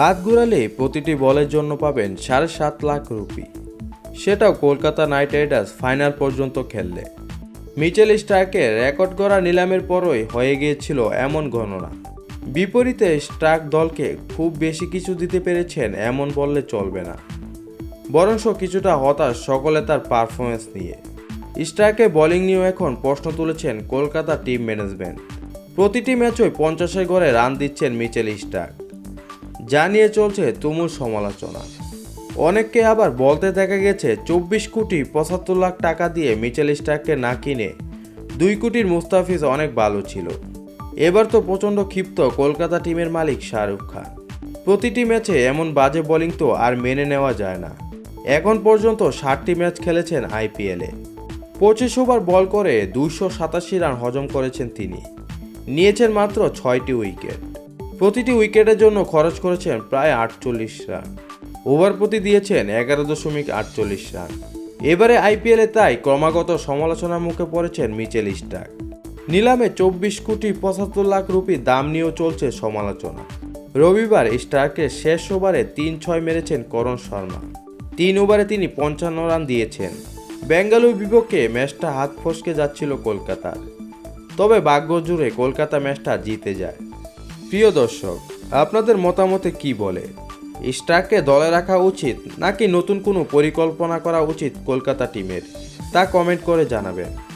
হাত ঘুরালে প্রতিটি বলের জন্য পাবেন সাড়ে সাত লাখ রুপি। সেটাও কলকাতা নাইট রাইডার্স ফাইনাল পর্যন্ত খেললে। মিচেল স্টার্কের রেকর্ড করা নিলামের পরই হয়ে গিয়েছিল এমন গণনা বিপরীতে স্টার্ক দলকে খুব বেশি কিছু দিতে পেরেছেন এমন বললে চলবে না। বরংশ কিছুটা হতাশ সকলে তার পারফরমেন্স নিয়ে। স্ট্রাইকে বোলিং নিয়েও এখন প্রশ্ন তুলেছেন কলকাতা টিম ম্যানেজমেন্ট প্রতিটি ম্যাচই পঞ্চাশের ঘরে রান দিচ্ছেন মিচেল স্টার্ক। যা নিয়ে চলছে তুমুল সমালোচনা। অনেককে আবার বলতে দেখা গেছে, চব্বিশ কোটি পঁচাত্তর লাখ টাকা দিয়ে মিচেল স্টার্ককে না কিনে দুই কোটির মুস্তাফিজ অনেক ভালো ছিল। এবার তো প্রচণ্ড ক্ষিপ্ত কলকাতা টিমের মালিক শাহরুখ খান। প্রতিটি ম্যাচে এমন বাজে বোলিং তো আর মেনে নেওয়া যায় না। এখন পর্যন্ত ষাটটি ম্যাচ খেলেছেন আইপিএলে। পঁচিশ ওভার বল করে দুইশো সাতাশি রান হজম করেছেন তিনি। নিয়েছেন মাত্র ছয়টি উইকেট। প্রতিটি উইকেটের জন্য খরচ করেছেন প্রায় আটচল্লিশ রান। ওভার প্রতি দিয়েছেন এগারো দশমিক আটচল্লিশ রান। এবারে আইপিএলে তাই ক্রমাগত সমালোচনার মুখে পড়েছেন মিচেল স্টার্ক নিলামে চব্বিশ কোটি পঁচাত্তর লাখ রুপি দাম নিয়েও চলছে সমালোচনা। রবিবার স্টার্কের শেষ ওভারে তিন ছয় মেরেছেন করণ শর্মা। তিন ওভারে তিনি পঞ্চান্ন রান দিয়েছেন। বেঙ্গালুরু বিপক্ষে ম্যাচটা হাত ফসকে যাচ্ছিল কলকাতার। তবে ভাগ্য জুড়ে কলকাতা ম্যাচটা জিতে যায়। প্রিয় দর্শক, আপনাদের মতামতে কি বলে? স্টারকে দলে রাখা উচিত নাকি নতুন কোনো পরিকল্পনা করা উচিত কলকাতা টিমের? তা কমেন্ট করে জানাবেন।